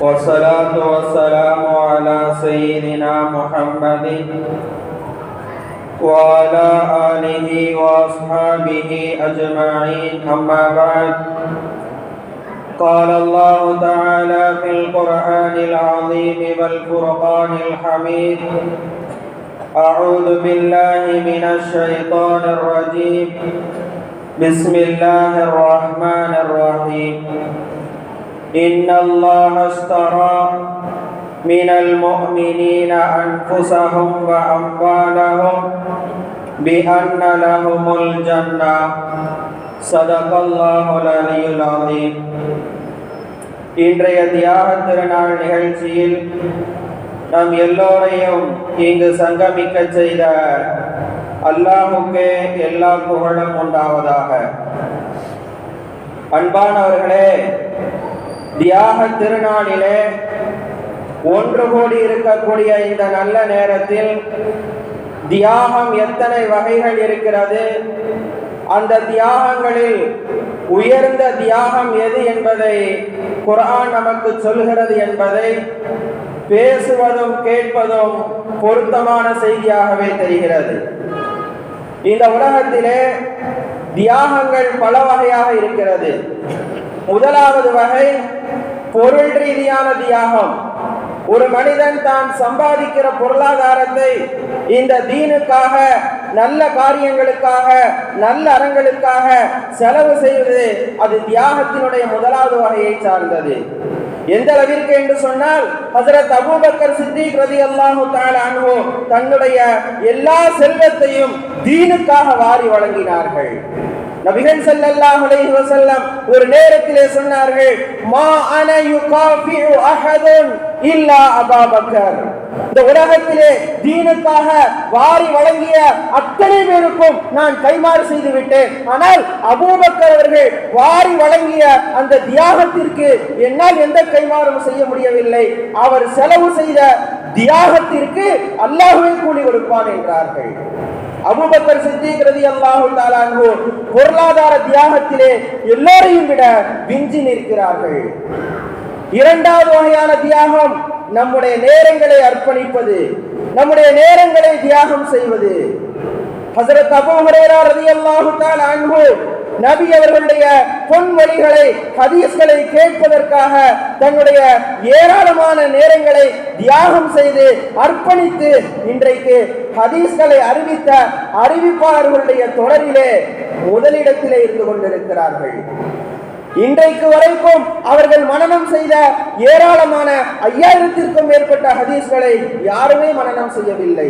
والصلاة والسلام على سيدنا محمد وعلى آله وأصحابه أجمعين. أما بعد، قال الله تعالى في القرآن العظيم والفرقان الحميد أعوذ بالله من الشيطان الرجيم. بسم الله الرحمن الرحيم. إن الله اشترى من المؤمنين أنفسهم وأموالهم بأن لهم الجنة صدق الله العلي العظيم இன்றைய தியாக திருநாள் நிகழ்ச்சியில் நாம் எல்லோரையும் இங்கு சங்கமிக்க செய்த அல்லாஹுக்கே எல்லா புகழும் உண்டாவதாக அன்பானவர்களே தியாக திருநாளிலே ஒன்று கோடி இருக்கக்கூடிய இந்த நல்ல நேரத்தில் தியாகம் எத்தனை வகைகள் இருக்கிறது? அந்த தியாகங்களில் உயர்ந்த தியாகம் எது என்பதை குரான் நமக்கு சொல்கிறது என்பதை பேசுவதும் கேட்பதும் பொருத்தமான செய்தியாகவே தெரிகிறது. இந்த உலகத்திலே தியாகங்கள் பல வகையாக இருக்கிறது. முதலாவது வகை பொருள் ரீதியான தியாகம். ஒரு மனிதன் தான் சம்பாதிக்கிற பொருளாதாரத்தை இந்த தீனுக்காக நல்ல காரியங்களுக்காக நல்ல அறங்களுக்காக செலவு செய்வது அது தியாகத்தினுடைய முதலாவது வகையை சார்ந்தது. எந்த அளவிற்கு என்று சொன்னால் ஹசரத் அபூபக்கர் சித்திக் ரதி அல்லாஹு தாலானோ தன்னுடைய எல்லா செல்வத்தையும் தீனுக்காக வாரி வழங்கினார்கள். நபிகள் ஸல்லல்லாஹு அலைஹி வஸல்லம் ஒரு நேரத்திலே சொன்னார்கள் மா அன யுகாஃபிஉ அஹதுன் இல்லா அபாபக்கர் இந்த உலகத்திலே தீனுக்காக வாரி வழங்கிய அத்தனை பேருக்கும் நான் கைமாறு செய்து விட்டேன். ஆனால் அபூபக்கர் அவர்கள் வாரி வழங்கிய அந்த தியாகத்திற்கு என்னால் எந்த கைமாறும் செய்ய முடியவில்லை. அவர் செலவு செய்த தியாகத்திற்கு அல்லாஹுவே கூலி கொடுப்பான் என்றார்கள். அபுபக்கர் சித்திக் ரதி அல்லாஹு தாலான்ஹு பொருளாதார தியாகத்திலே எல்லோரையும் விட விஞ்சி நிற்கிறார்கள். இரண்டாவது வகையான தியாகம் நம்முடைய நேரங்களை அர்ப்பணிப்பது நம்முடைய நேரங்களை தியாகம் செய்வது. ஹசரத் அபூ ரதி அல்லாஹு தஆலா அன்ஹு நபி அவர்களுடைய பொன்மொழிகளை ஹதீஸ்களை கேட்பதற்காக தன்னுடைய ஏராளமான நேரங்களை தியாகம் செய்து அர்ப்பணித்து இன்றைக்கு ஹதீஸ்களை அறிவித்த அறிவிப்பாளர்களுடைய தொடரிலே முதலிடத்திலே இருந்து கொண்டிருக்கிறார்கள். இன்றைக்கு வரைக்கும் அவர்கள் மனநம் செய்த ஏராளமான ஐயாயிரத்திற்கும் மேற்பட்ட ஹதீஸ்களை யாருமே மனநம் செய்யவில்லை.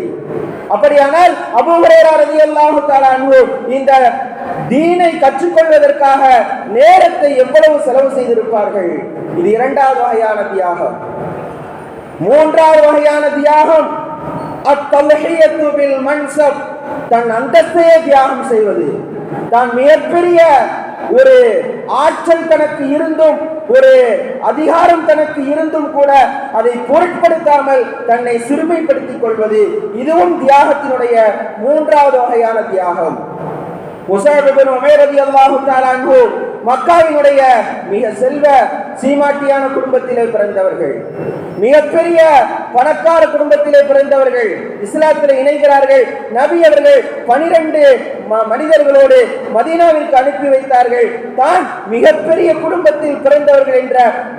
அப்படியானால் அபுஹரேரா ரலியல்லாஹு தஆலா அன்ஹு இந்த தீனை கற்றுக்கொள்வதற்காக நேரத்தை எவ்வளவு செலவு செய்திருப்பார்கள்? இது இரண்டாவது வகையான தியாகம். மூன்றாவது வகையான தியாகம் அத்தல்ஹியத்து பில் மன்சப். தன் அந்தஸ்தையே தியாகம் செய்வது. தான் மிகப்பெரிய ஒரு ஆற்றல் தனக்கு இருந்தும் ஒரு அதிகாரம் தனக்கு இருந்தும் கூட அதை பொருட்படுத்தாமல் தன்னை சிறுமைப்படுத்திக் கொள்வது. இதுவும் தியாகத்தினுடைய மூன்றாவது வகையான தியாகம். முசாபிபின் உமேர் ரலியல்லாஹு தஆலா அன்ஹு மக்காவினுடைய மிக செல்வ சீமாட்டியான குடும்பத்திலே பிறந்தவர்கள். மிகப்பெரிய பணக்கார குடும்பத்திலே பிறந்தவர்கள் இஸ்லாத்தில் இணைகிறார்கள். நபி அவர்கள் பனிரெண்டு மனிதர்களோடு மதீனாவிற்கு அனுப்பி வைத்தார்கள். தான் மிகப்பெரிய குடும்பத்தில் பிறந்தவர்கள் என்ற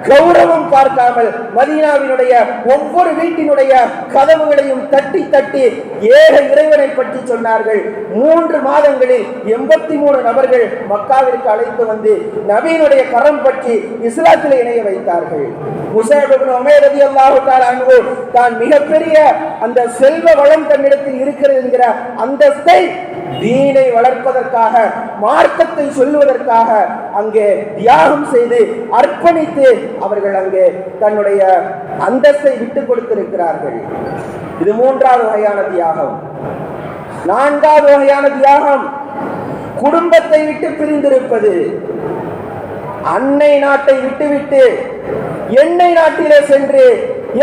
கௌரவம் பார்க்காமல் மதீனாவினுடைய ஒவ்வொரு வீட்டினுடைய கதவுகளையும் தட்டி தட்டி ஏக இறைவனை பற்றி சொன்னார்கள். மூன்று மாதங்களில் எண்பத்தி மூணு நபர்கள் மக்காவிற்கு அழைத்து வந்து நபியினுடைய கரம் பற்றி இஸ்லாத்தில் இணைய வைத்தார்கள். முசாபின் உமேரதி அல்லாஹு தாலா தான் மிகப்பெரிய அந்த செல்வ வளம் தன்னிடத்தில் இருக்கிறது என்கிற அந்தஸ்தை தீனை வளர்ப்பதற்காக மார்க்கத்தை சொல்லுவதற்காக அங்கே தியாகம் செய்து அர்ப்பணித்து அவர்கள் அங்கே தன்னுடைய அந்தஸ்தை விட்டுக் கொடுத்திருக்கிறார்கள். இது மூன்றாவது வகையான தியாகம். நான்காவது வகையான தியாகம் குடும்பத்தை விட்டு பிரிந்திருப்பது. அன்னை நாட்டை விட்டுவிட்டு எண்ணெய் நாட்டிலே சென்று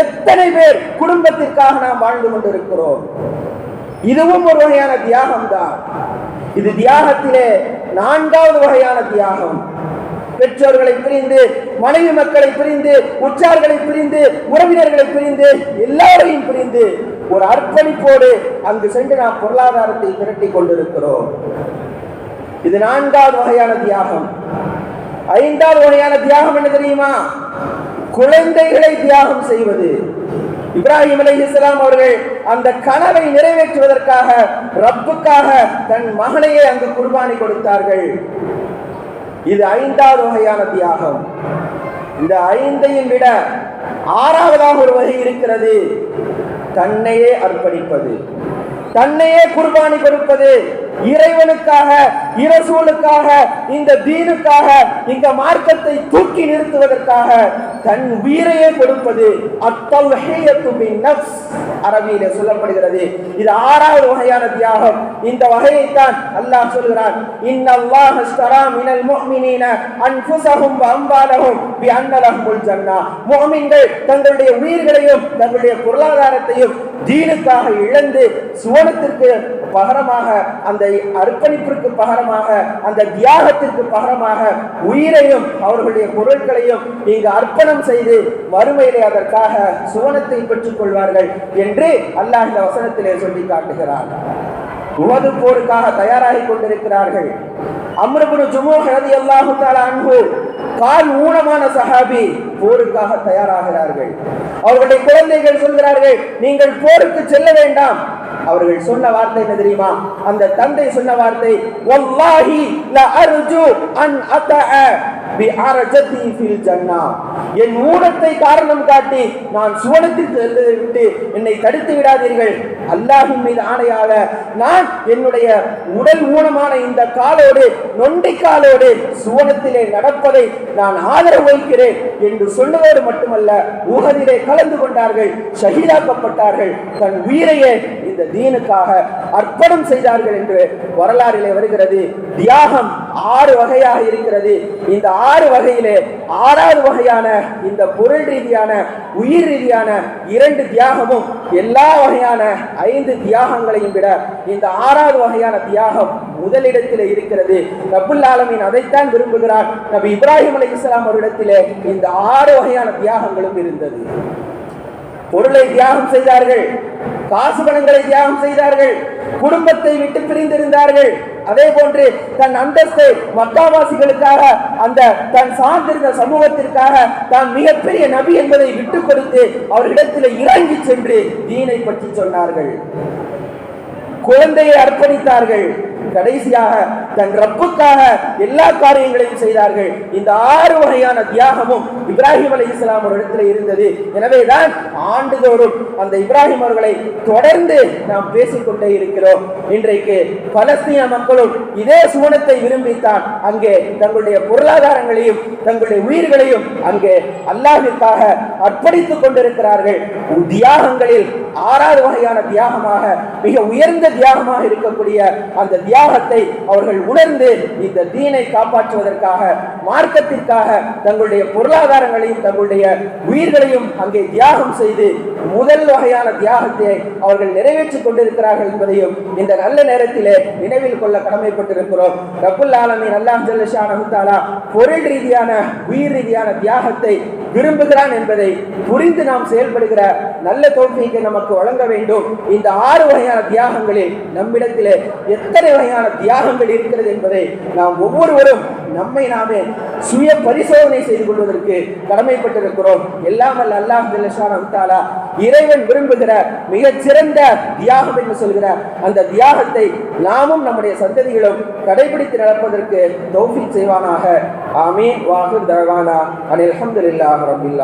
எத்தனை பேர் குடும்பத்திற்காக நாம் வாழ்ந்து கொண்டிருக்கிறோம்? இதுவும் ஒரு வகையான தியாகம் தான் இது தியாகத்திலே நான்காவது வகையான தியாகம். பெற்றோர்களை பிரிந்து மனைவி மக்களை பிரிந்து உற்றார்களை பிரிந்து உறவினர்களை பிரிந்து எல்லாரையும் பிரிந்து ஒரு அர்ப்பணிப்போடு அங்கு சென்று நாம் பொருளாதாரத்தை திரட்டி கொண்டிருக்கிறோம். இது நான்காவது வகையான தியாகம். ஐந்தாவது வகையான தியாகம் என்ன தெரியுமா? குழந்தைகளை தியாகம் செய்வது. இப்ராஹிம் அலி இஸ்லாம் அவர்கள் அந்த கனவை நிறைவேற்றுவதற்காக ரப்புக்காக தன் மகனையே அங்கு குர்பானி கொடுத்தார்கள். இது ஐந்தாவது வகையான தியாகம். இந்த ஐந்தையும் விட ஆறாவதாக ஒரு வகை இருக்கிறது. தன்னையே அர்ப்பணிப்பது. தன்னையே குர்பானி கொடுப்பது. இறைவனுக்காக இரசூலுக்காக இந்த தீனுக்காக இந்த மார்க்கத்தை தூக்கி நிறுத்துவதற்காக தன் உயிரையே கொடுப்பது அரபியில சொல்லப்படுகிறது. இது ஆறாவது வகையான தியாகம். இந்த வகையைத்தான் அல்லாஹ் சொல்கிறான். இன்னல்லாஹ் அஸ்தரா மினல் முஃமினீன அன்ஃபுஸஹும் வ அம்வாலஹும் பி அன்ன லஹுல் ஜன்னா. முஃமின்கள் தங்களுடைய உயிர்களையும் தங்களுடைய பொருளாதாரத்தையும் தீனுக்காக இழந்து சுவனத்திற்கு பகரமாக அந்த அர்ப்பணிப்பிற்கு பகரமாக அந்த தியாகத்திற்கு பகரமாக உயிரையும் அவர்களுடைய பொருட்களையும் நீங்க அர்ப்பணம் செய்து மறுமையிலே அதற்காக சுவனத்தை பெற்றுக் கொள்வார்கள் என்று அல்லாஹ் இந்த வசனத்திலே சொல்லி காட்டுகிறார் உமது போருக்காக தயாராகி கொண்டிருக்கிறார்கள். அம்ருபுரு ஜுமு ஹதி அல்லாஹு தாலா அன்பு கால் ஊனமான சஹாபி போருக்காக தயாராகிறார்கள். அவர்களுடைய குழந்தைகள் சொல்கிறார்கள் நீங்கள் போருக்கு செல்ல வேண்டாம். அவர்கள் சொன்ன வார்த்தை என்ன தெரியுமா? அந்த தந்தை சொன்ன வார்த்தை வல்லாஹி ல அர்ஜு அன் அத்தஅ என் ஊனத்தை காரணம் காட்டி நான் சுவனத்தில் செல்வதை விட்டு என்னை தடுத்து விடாதீர்கள். அல்லாஹின் மீது ஆணையாக நான் என்னுடைய உடல் ஊனமான இந்த காலோடு நொண்டி காலோடு சுவனத்திலே நடப்பதை நான் ஆதரவு வைக்கிறேன் என்று சொல்லுவோடு மட்டுமல்ல உகதிலே கலந்து கொண்டார்கள் ஷஹீதாக்கப்பட்டார்கள். தன் உயிரையே இந்த தீனுக்காக அர்ப்பணம் செய்தார்கள் என்று வரலாறிலே வருகிறது. தியாகம் ஆறு வகையாக இருக்கிறது. இந்த ஆறு வகையிலே ஆறாவது வகையான இந்த பொருள் ரீதியான உயிர் ரீதியான இரண்டு தியாகமும் எல்லா வகையான ஐந்து தியாகங்களையும் விட இந்த ஆறாவது வகையான தியாகம் முதலிடத்தில் இருக்கிறது. ரப்புல் ஆலமீன் அதைத்தான் விரும்புகிறார். நபி இப்ராஹிம் அலி இஸ்லாம் அவரிடத்திலே இந்த ஆறு வகையான தியாகங்களும் இருந்தது. பொருளை தியாகம் செய்தார்கள். காசு பணங்களை தியாகம் செய்தார்கள். குடும்பத்தை விட்டு பிரிந்திருந்தார்கள். அதே போன்று தன் அந்தஸ்தை மக்காவாசிகளுக்காக அந்த தன் சார்ந்திருந்த சமூகத்திற்காக தான் மிகப்பெரிய நபி என்பதை விட்டு கொடுத்து அவர்களிடத்தில் இறங்கி சென்று தீனை பற்றி சொன்னார்கள். குழந்தையை அர்ப்பணித்தார்கள். கடைசியாக தன் ரப்புக்காக எல்லா காரியங்களையும் செய்தார்கள். இந்த ஆறு வகையான தியாகமும் இப்ராஹிம் அலி இஸ்லாம் ஒரு இடத்துல இருந்தது. எனவேதான் ஆண்டுதோறும் அந்த இப்ராஹிம் அவர்களை தொடர்ந்து நாம் பேசிக்கொண்டே இருக்கிறோம். இன்றைக்கு பலஸ்தீன மக்களும் இதே சுவனத்தை விரும்பித்தான் அங்கே தங்களுடைய பொருளாதாரங்களையும் தங்களுடைய உயிர்களையும் அங்கே அல்லாஹிற்காக அர்ப்பணித்துக் கொண்டிருக்கிறார்கள். தியாகங்களில் ஆறாவது வகையான தியாகமாக மிக உயர்ந்த தியாகமாக இருக்கக்கூடிய அந்த தியாகத்தை அவர்கள் உணர்ந்து இந்த தீனை காப்பாற்றுவதற்காக மார்க்கத்திற்காக தங்களுடைய பொருளாதாரங்களையும் தங்களுடைய உயிர்களையும் அங்கே தியாகம் செய்து முதல் வகையான தியாகத்தை அவர்கள் நிறைவேற்றிக் கொண்டிருக்கிறார்கள் என்பதையும் இந்த நல்ல நேரத்திலே நினைவில் கொள்ள கடமைப்பட்டிருக்கிறோம். ரகுல் ஆலமின் அல்லாஹ் ஜல்லஷானஹு பொருள் ரீதியான உயிர் ரீதியான தியாகத்தை விரும்புகிறான் என்பதை புரிந்து நாம் செயல்படுகிற நல்ல தோல்விக்கு நமக்கு வழங்க வேண்டும். இந்த ஆறு வகையான தியாகங்களில் நம்மிடத்திலே எத்தனை வகையான தியாகங்கள் இருக்கிறது என்பதை நாம் ஒவ்வொருவரும் நம்மை நாமே சுய பரிசோதனை செய்து கொள்வதற்கு கடமைப்பட்டிருக்கிறோம். எல்லாம் வல்ல அல்லாஹ் தாலா இறைவன் விரும்புகிற மிகச்சிறந்த தியாகம் என்று சொல்கிற அந்த தியாகத்தை நாமும் நம்முடைய சந்ததிகளும் கடைபிடித்து நடப்பதற்கு தௌஃபீக் செய்வானாக. ஆமே வாகு தவானா. அனில் அல்ஹம்துலில்லாஹி ரப்பில்